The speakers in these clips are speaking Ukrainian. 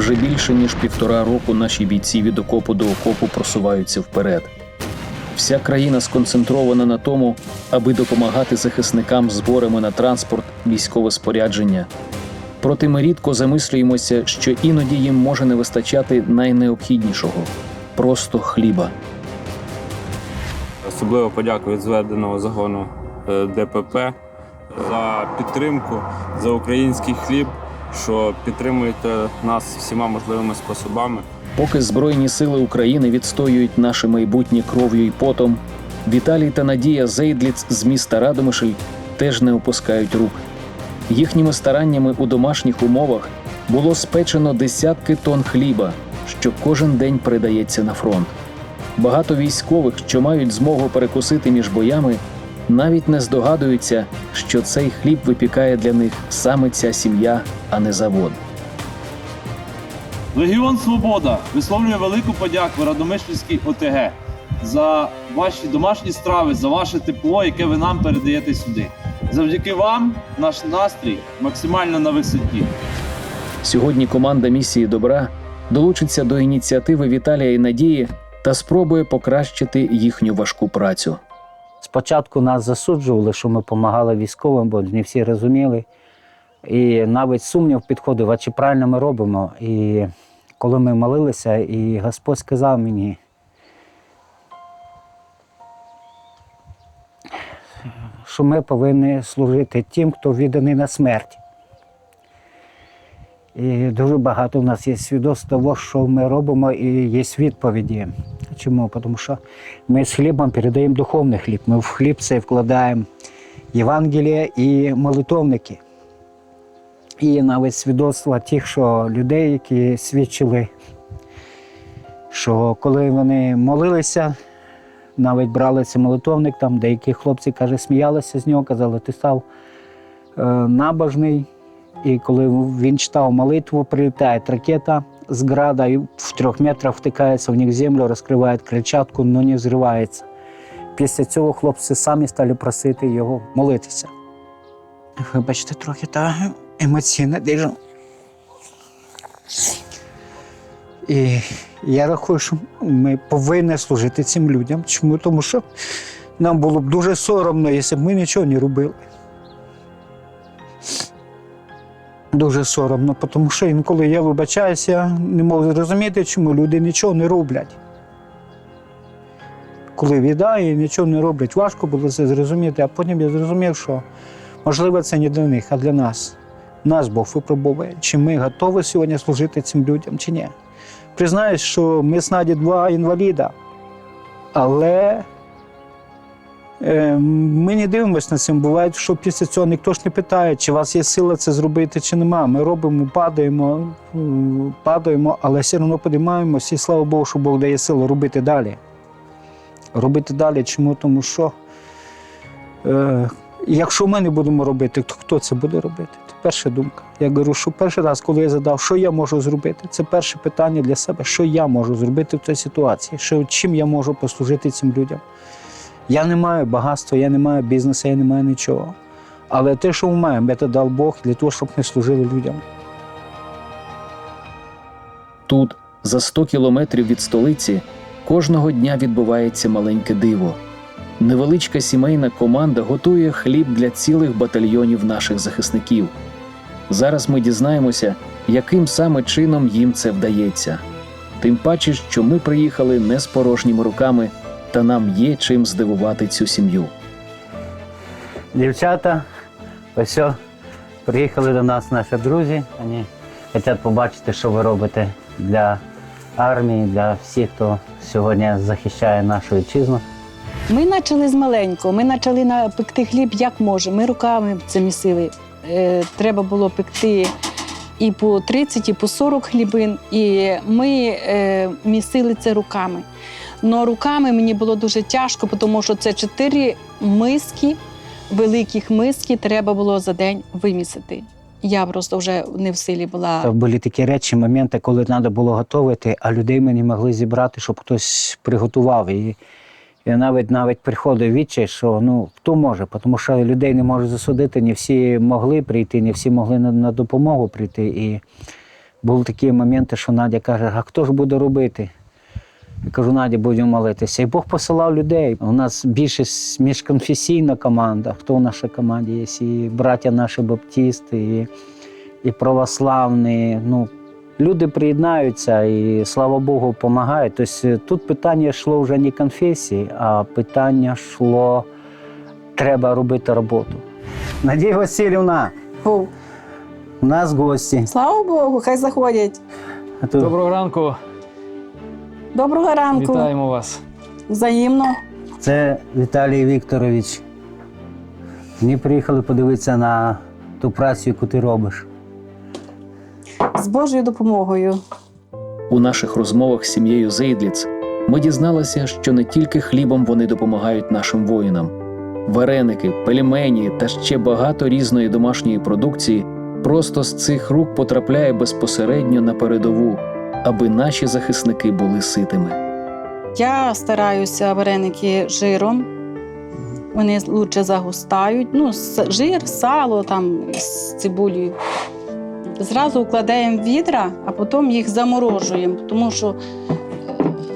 Вже більше ніж півтора року наші бійці від окопу до окопу просуваються вперед. Вся країна сконцентрована на тому, аби допомагати захисникам зборами на транспорт, військове спорядження. Проте ми рідко замислюємося, що іноді їм може не вистачати найнеобхіднішого просто хліба. Особливо подяку від зведеного загону е, ДПП за підтримку, за український хліб, що підтримуєте нас всіма можливими способами. Поки Збройні сили України відстоюють наше майбутнє кров'ю і потом, Віталій та Надія Зейдліц з міста Радомишль теж не опускають рук. Їхніми стараннями у домашніх умовах було спечено десятки тонн хліба, що кожен день передається на фронт. Багато військових, що мають змогу перекусити між боями, навіть не здогадуються, що цей хліб випікає для них саме ця сім'я, а не завод. Легіон Свобода висловлює велику подяку Радомишльській ОТГ за ваші домашні страви, за ваше тепло, яке ви нам передаєте сюди. Завдяки вам наш настрій максимально на висоті. Сьогодні команда місії добра долучиться до ініціативи Віталія і Надії та спробує покращити їхню важку працю. Спочатку нас засуджували, що ми допомагали військовим, бо не всі розуміли. І навіть сумнів підходив, а чи правильно ми робимо. І коли ми молилися, і Господь сказав мені, що ми повинні служити тим, хто відданий на смерть. І дуже багато в нас є свідоцтв того, що ми робимо, і є відповіді. Чому? Тому що ми з хлібом передаємо духовний хліб. Ми в хліб цей вкладаємо Євангеліє і молитовники. І навіть свідоцтва тих, що людей, які свідчили, що коли вони молилися, навіть брали цей молитовник, там деякі хлопці каже, сміялися з нього, казали, ти став е, набожний. І коли він читав молитву, прилітає ракета з града і в трьох метрах втикається в них землю, розкриває кричатку, але не взривається. Після цього хлопці самі стали просити його молитися. Вибачте, трохи та емоційно дуже. І я рахую, що ми повинні служити цим людям. Чому? Тому що нам було б дуже соромно, якщо б ми нічого не робили. Дуже соромно, тому що інколи я вибачаюся, не можу зрозуміти, чому люди нічого не роблять. Коли віда і нічого не роблять, важко було це зрозуміти, а потім я зрозумів, що можливо це не для них, а для нас. Нас Бог випробовує, чи ми готові сьогодні служити цим людям, чи ні. Признаюсь, що ми з Наді два інваліда, але Ми не дивимося на цим. Буває, що після цього ніхто ж не питає, чи у вас є сила це зробити, чи нема. Ми робимо, падаємо, падаємо, але все одно підіймаємося, і слава Богу, що Бог дає силу робити далі. Робити далі. Чому? Тому що е, якщо ми не будемо робити, то хто це буде робити? Це перша думка. Я говорю, що перший раз, коли я задав, що я можу зробити, це перше питання для себе, що я можу зробити в цій ситуації, що, чим я можу послужити цим людям. Я не маю багатства, я не маю бізнесу, я не маю нічого. Але те, що ми маємо, це дав Бог для того, щоб ми служили людям. Тут, за 100 кілометрів від столиці, кожного дня відбувається маленьке диво. Невеличка сімейна команда готує хліб для цілих батальйонів наших захисників. Зараз ми дізнаємося, яким саме чином їм це вдається. Тим паче, що ми приїхали не з порожніми руками, та нам є чим здивувати цю сім'ю. Дівчата, ось все, приїхали до нас наші друзі. Вони хочуть побачити, що ви робите для армії, для всіх, хто сьогодні захищає нашу вітчизну. Ми почали з маленького. Ми почали пекти хліб як можемо. Ми руками це місили. Е, треба було пекти і по 30, і по 40 хлібин. І ми е, місили це руками. Но руками мені було дуже тяжко, тому що це чотири миски, великих миски треба було за день вимісити. Я просто вже не в силі була. Це були такі речі, моменти, коли треба було готувати, а людей ми не могли зібрати, щоб хтось приготував. І я навіть навіть приходив відчай, що ну хто може, тому що людей не можуть засудити, не всі могли прийти, не всі могли на, на допомогу прийти. І Були такі моменти, що Надя каже, а хто ж буде робити? Я кажу, Надя, будемо молитися. І Бог посилав людей. У нас більшість міжконфесійна команда. Хто в нашій команді є? І браття наші баптисти, і, і православні. Ну, люди приєднаються і слава Богу, допомагають. Тобто тут питання йшло вже не конфесії, а питання йшло, треба робити роботу. Надія Васильівна, у нас гості. Слава Богу, хай заходять. Доброго ранку, Доброго ранку. вітаємо вас. Взаємно. Це Віталій Вікторович. Ми приїхали подивитися на ту працю, яку ти робиш. З Божою допомогою. У наших розмовах з сім'єю Зейдліц ми дізналися, що не тільки хлібом вони допомагають нашим воїнам. Вареники, пельмені та ще багато різної домашньої продукції просто з цих рук потрапляє безпосередньо на передову, аби наші захисники були ситими. Я стараюся вареники жиром. Вони лучше загустають. Ну, жир, сало там з цибулею. Зразу вкладаємо в відра, а потім їх заморожуємо, тому що е,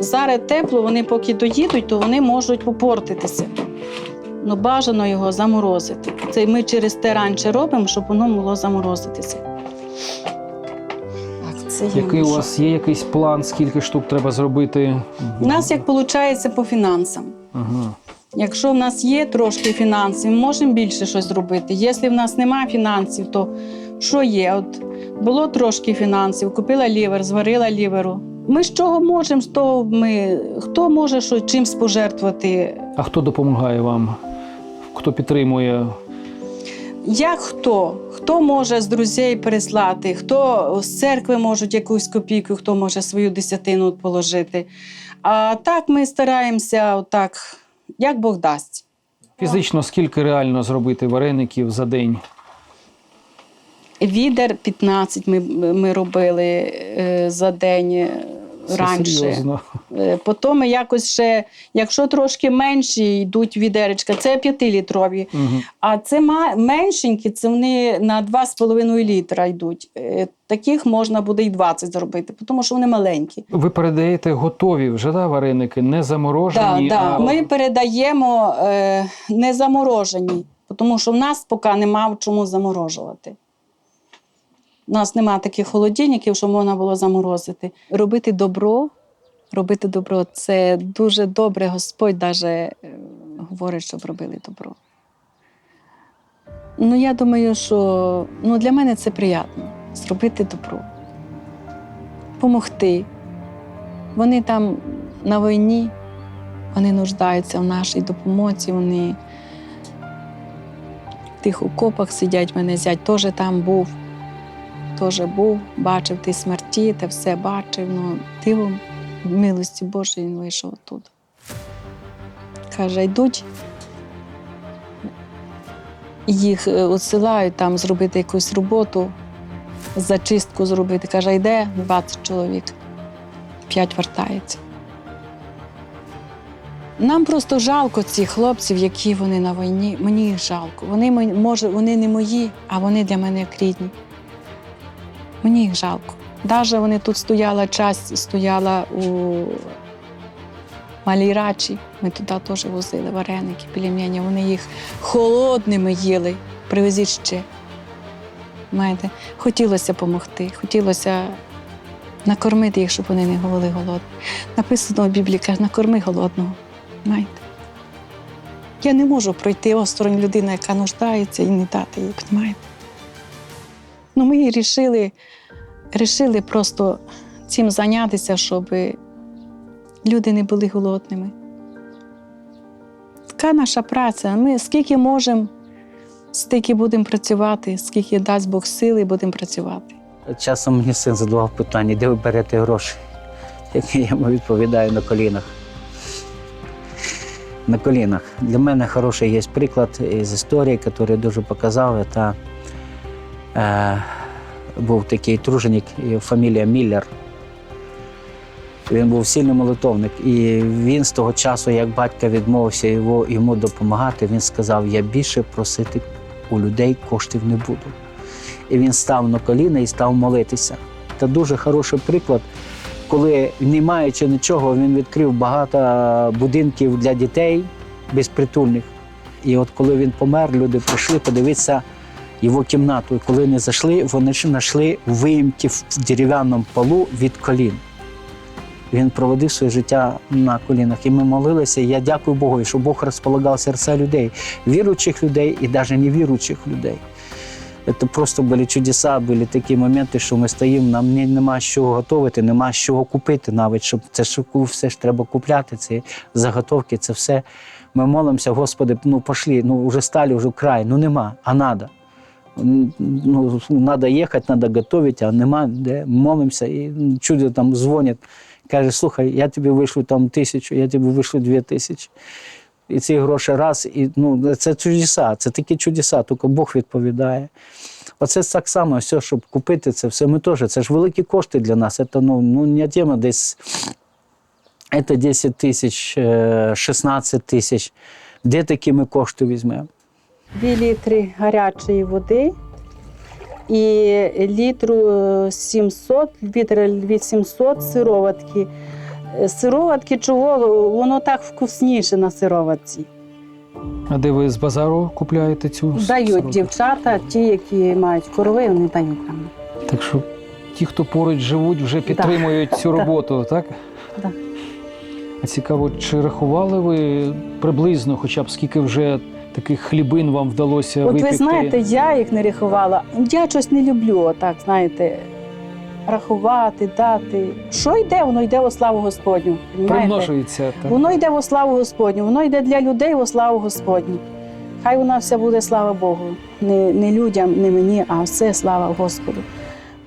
зараз тепло, вони поки доїдуть, то вони можуть попортитися. Ну, бажано його заморозити. Це ми через те раніше робимо, щоб воно могло заморозитися. Це Який у вас є якийсь план, скільки штук треба зробити? У нас як виходить по фінансам. Ага. Якщо в нас є трошки фінансів, ми можемо більше щось зробити. Якщо в нас немає фінансів, то що є? От було трошки фінансів, купила лівер, зварила ліверу. Ми з чого можемо, з того ми хто може що чимсь пожертвувати? А хто допомагає вам? Хто підтримує? Як хто? Хто може з друзей переслати, хто з церкви може якусь копійку, хто може свою десятину положити. А так ми стараємося, отак, як Бог дасть. Фізично скільки реально зробити вареників за день? Відер 15 ми, ми робили е, за день Це раніше. серйозно. Е, Потім якось ще, якщо трошки менші йдуть відеречка, це 5-літрові. Угу. А це меншенькі, це вони на 2,5 літра йдуть. Е, Таких можна буде і 20 зробити, тому що вони маленькі. Ви передаєте готові вже да, вареники, не Да, заморожені. да. а... Ми передаємо е, не заморожені, тому що в нас поки нема в чому заморожувати. У нас нема таких холодильників, що можна було заморозити. Робити добро, робити добро це дуже добре. Господь навіть говорить, щоб робили добро. Ну, я думаю, що ну, для мене це приємно зробити добро, допомогти. Вони там на війні, вони нуждаються в нашій допомозі. Вони в тих окопах сидять. Мене зять теж там був. Теж був, бачив ті смерті, те все бачив. Ну, дивом, милості Божої він вийшов тут. Каже, йдуть, їх е, відсилають там зробити якусь роботу, зачистку зробити. Каже, йде 20 чоловік, 5 вертається. Нам просто жалко цих хлопців, які вони на війні. Мені їх жалко. Вони може, вони не мої, а вони для мене як рідні. Мені їх жалко. Навіть вони тут стояла часть, стояла у Малій Рачі. Ми туди теж возили вареники, пельмені. Вони їх холодними їли. Привезіть ще. Знаєте, хотілося допомогти, хотілося накормити їх, щоб вони не були голодні. Написано в Біблії, каже, накорми голодного. Знаєте? Я не можу пройти осторонь людини, яка нуждається, і не дати їй, розумієте? Ну, ми вирішили, рішили просто цим зайнятися, щоб люди не були голодними. Така наша праця. Ми скільки можемо, стільки будемо працювати, скільки дасть Бог сили, будемо працювати. Часом мені син задавав питання, де ви берете гроші? Як я йому відповідаю на колінах. На колінах. Для мене хороший є приклад із історії, який дуже показав. Це був такий труженик, фамілія Міллер. Він був сильний молитовник, і він з того часу, як батько відмовився його, йому допомагати, він сказав: Я більше просити у людей коштів не буду. І він став на коліна і став молитися. Це дуже хороший приклад, коли, не маючи нічого, він відкрив багато будинків для дітей безпритульних. І от коли він помер, люди прийшли подивитися його кімнату. І коли вони зайшли, вони знайшли виїмки в дерев'яному полу від колін. Він проводив своє життя на колінах. І ми молилися. І я дякую Богу, що Бог розполагав серця людей, віруючих людей і навіть невіруючих людей. Це просто були чудеса, були такі моменти, що ми стоїмо, нам нема з чого готувати, нема чого купити навіть, щоб це ж все ж треба купляти, ці заготовки, це все. Ми молимося, Господи, ну пошли, ну вже стали, вже край, ну нема, а надо. Ну, надо їхати, треба готувати, а нема де. Молимося, і чудо там дзвонять. Каже, слухай, я тобі вишлю там тисячу, я тобі вишлю дві тисячі. І ці гроші раз, і ну, це чудеса, це такі чудеса, тільки Бог відповідає. Оце так само, все, щоб купити це все. Ми теж, це ж великі кошти для нас. Це ну, ну, не тема десь це 10 тисяч, е, 16 тисяч. Де такі ми кошти візьмемо? Дві літри гарячої води і літру е, 700, літр 800 сироватки. Сироватки чого? Воно так вкусніше на сироватці. А де ви з базару купляєте цю Дають сироватку? дівчата, ті, які мають корови, вони дають нам. Так що ті, хто поруч живуть, вже підтримують цю роботу, так? Да. А цікаво, чи рахували ви приблизно, хоча б скільки вже таких хлібин вам вдалося От випекти? ви знаєте, я їх не рахувала. Я щось не люблю, отак, знаєте, рахувати, дати. Що йде, воно йде во славу Господню. понімаєте? примножується. Так? Воно йде во славу Господню, воно йде для людей во славу Господню. Хай вона вся буде слава Богу. Не, не людям, не мені, а все слава Господу.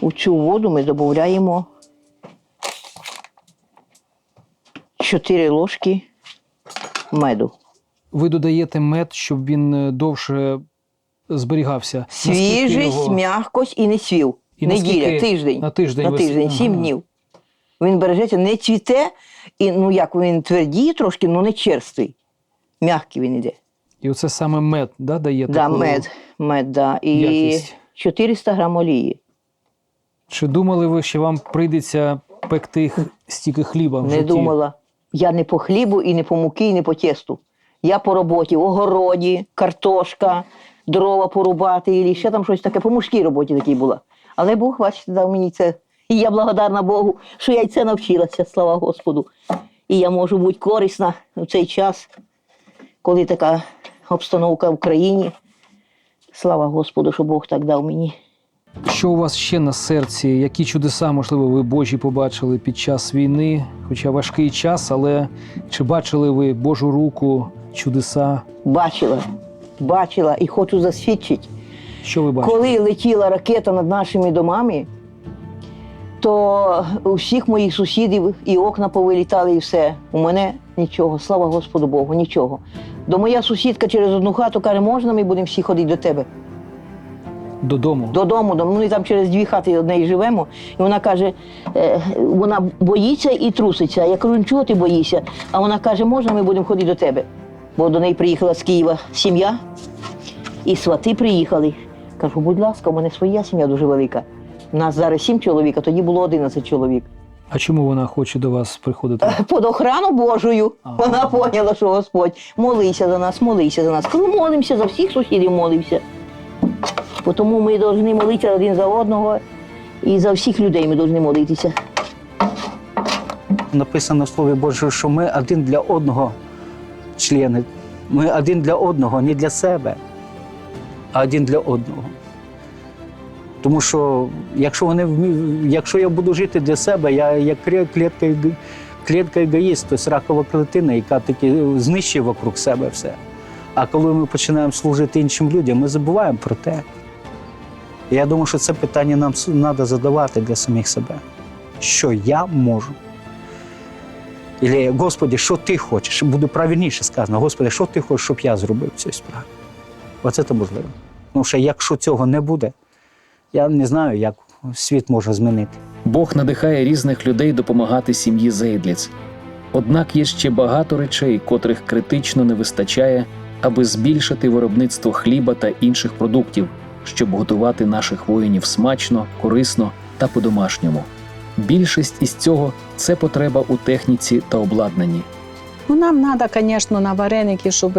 У цю воду ми додаємо 4 ложки меду. Ви додаєте мед, щоб він е, довше зберігався. Свіжість, його- м'якость і не свів. І Неділя, наскільки- тиждень. На тиждень. На тиждень, 7 Ага. днів. Він бережеться, не цвіте, і ну як він твердіє трошки, ну не черствий. М'який він іде. І оце саме мед, да, дає Да, таку мед, мед, да. І якість. 400 грам олії. Чи думали ви, що вам прийдеться пекти стільки хліба в Не житті? думала. Я не по хлібу, і не по муки, і не по тесту. Я по роботі, в огороді, картошка, дрова порубати, і ще там щось таке, по мужській роботі такій була. Але Бог, бачите, дав мені це. І я благодарна Богу, що я й це навчилася, слава Господу. І я можу бути корисна в цей час, коли така обстановка в країні. Слава Господу, що Бог так дав мені. Що у вас ще на серці? Які чудеса, можливо, ви Божі побачили під час війни? Хоча важкий час, але чи бачили ви Божу руку, чудеса? Бачила, бачила і хочу засвідчити. Що ви бачите? Коли летіла ракета над нашими домами, то у всіх моїх сусідів і окна повилітали, і все. У мене нічого, слава Господу Богу, нічого. До моя сусідка через одну хату каже, можна ми будемо всі ходити до тебе? Додому. Додому, до- ми там через дві хати одне живемо. І вона каже, е, вона боїться і труситься. Я кажу, «Ну, чого ти боїшся? А вона каже, можна ми будемо ходити до тебе? Бо до неї приїхала з Києва сім'я, і свати приїхали. Кажу, будь ласка, у мене своя сім'я дуже велика. У нас зараз сім чоловік, а тоді було 11 чоловік. А чому вона хоче до вас приходити? Під охрану Божою. Ага. Вона поняла, що Господь молися за нас, молися за нас. Кажу, молимося за всіх сусідів молимося. Бо Тому ми повинні молитися один за одного і за всіх людей ми повинні молитися. Написано в Слові Божому, що ми один для одного члени. Ми один для одного, не для себе, а один для одного. Тому що якщо вони якщо я буду жити для себе, я як клітка клітка егоїст, тобто ракова клітина, яка таки знищує вокруг себе все. А коли ми починаємо служити іншим людям, ми забуваємо про те. Я думаю, що це питання нам треба задавати для самих себе. Що я можу? Ілі, Господи, що ти хочеш? Буде правильніше сказано, Господи, що ти хочеш, щоб я зробив в цій справі? Оце то можливо. Тому що якщо цього не буде, я не знаю, як світ може змінити. Бог надихає різних людей допомагати сім'ї Зейдліц. Однак є ще багато речей, котрих критично не вистачає, аби збільшити виробництво хліба та інших продуктів, щоб готувати наших воїнів смачно, корисно та по-домашньому. Більшість із цього це потреба у техніці та обладнанні. Ну, нам треба, звісно, на вареники, щоб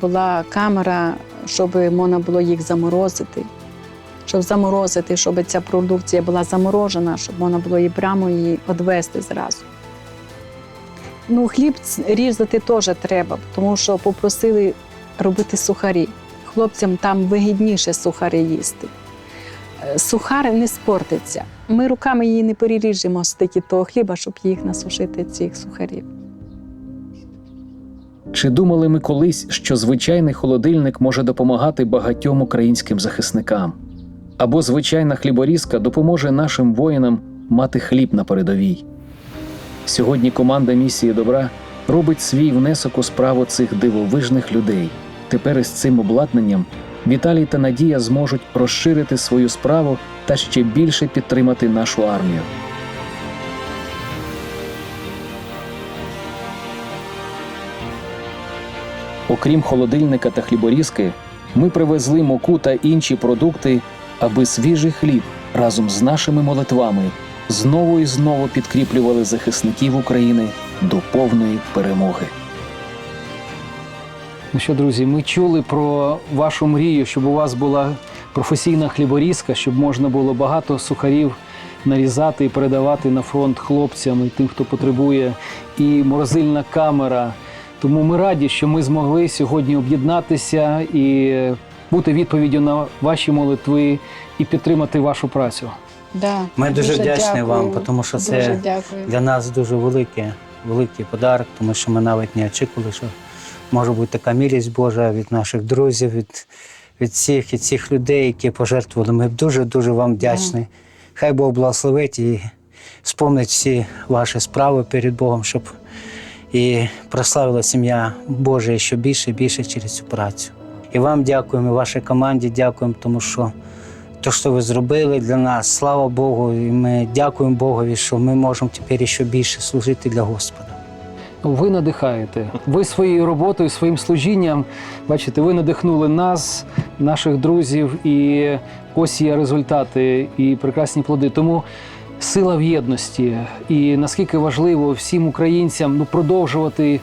була камера, щоб можна було їх заморозити. Щоб заморозити, щоб ця продукція була заморожена, щоб можна було її прямо її відвести зразу. Ну, хліб різати теж треба, тому що попросили робити сухарі. Хлопцям там вигідніше сухарі їсти. Е, Сухар не спортиться. Ми руками її не переріжемо стільки того хліба, щоб їх насушити, цих сухарів. Чи думали ми колись, що звичайний холодильник може допомагати багатьом українським захисникам? Або звичайна хліборізка допоможе нашим воїнам мати хліб на передовій? Сьогодні команда місії добра робить свій внесок у справу цих дивовижних людей. Тепер із цим обладнанням Віталій та Надія зможуть розширити свою справу та ще більше підтримати нашу армію. Окрім холодильника та хліборізки, ми привезли муку та інші продукти, аби свіжий хліб разом з нашими молитвами знову і знову підкріплювали захисників України до повної перемоги. Ну що, друзі, ми чули про вашу мрію, щоб у вас була професійна хліборізка, щоб можна було багато сухарів нарізати і передавати на фронт хлопцям і тим, хто потребує, і морозильна камера. Тому ми раді, що ми змогли сьогодні об'єднатися і бути відповіддю на ваші молитви і підтримати вашу працю. Да, Ми дуже вдячні дякую. вам, тому що це Дуже. Для нас дуже великий, великий подарок, тому що ми навіть не очікували, що може бути така милість Божа від наших друзів, від, від всіх і цих людей, які пожертвували. Ми дуже-дуже вам вдячні. Хай Бог благословить і спомнить всі ваші справи перед Богом, щоб і прославила сім'я Божа ще більше і більше через цю працю. І вам дякуємо, і вашій команді дякуємо, тому що те, що ви зробили для нас, слава Богу, і ми дякуємо Богові, що ми можемо тепер ще більше служити для Господа. Ви надихаєте. Ви своєю роботою, своїм служінням, бачите, ви надихнули нас, наших друзів, і ось є результати і прекрасні плоди. Тому сила в єдності. І наскільки важливо всім українцям ну, продовжувати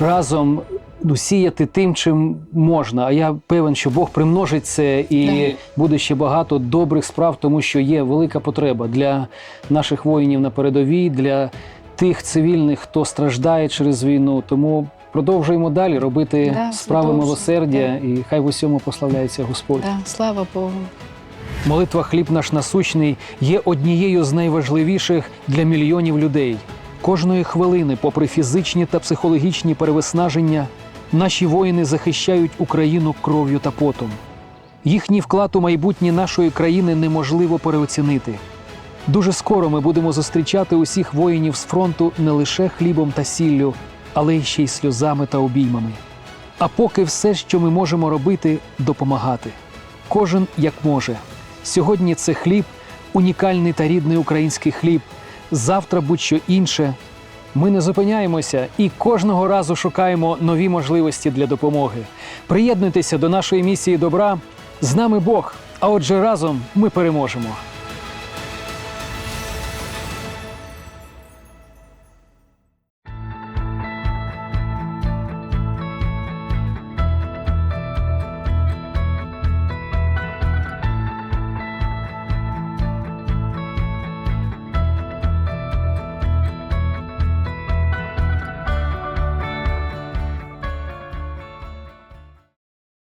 разом ну, сіяти тим, чим можна. А я певен, що Бог примножить це і буде ще багато добрих справ, тому що є велика потреба для наших воїнів на передовій, для тих цивільних, хто страждає через війну. Тому продовжуємо далі робити Да, справи продовжуємо, милосердя, і хай в усьому прославляється Господь. Да, слава Богу. Молитва хліб наш насущний є однією з найважливіших для мільйонів людей. Кожної хвилини, попри фізичні та психологічні перевиснаження, наші воїни захищають Україну кров'ю та потом. Їхній вклад у майбутнє нашої країни неможливо переоцінити. Дуже скоро ми будемо зустрічати усіх воїнів з фронту не лише хлібом та сіллю, але й ще й сльозами та обіймами. А поки все, що ми можемо робити, допомагати. Кожен як може. Сьогодні це хліб, унікальний та рідний український хліб. Завтра будь-що інше. Ми не зупиняємося і кожного разу шукаємо нові можливості для допомоги. Приєднуйтеся до нашої місії добра. З нами Бог, а отже, разом ми переможемо.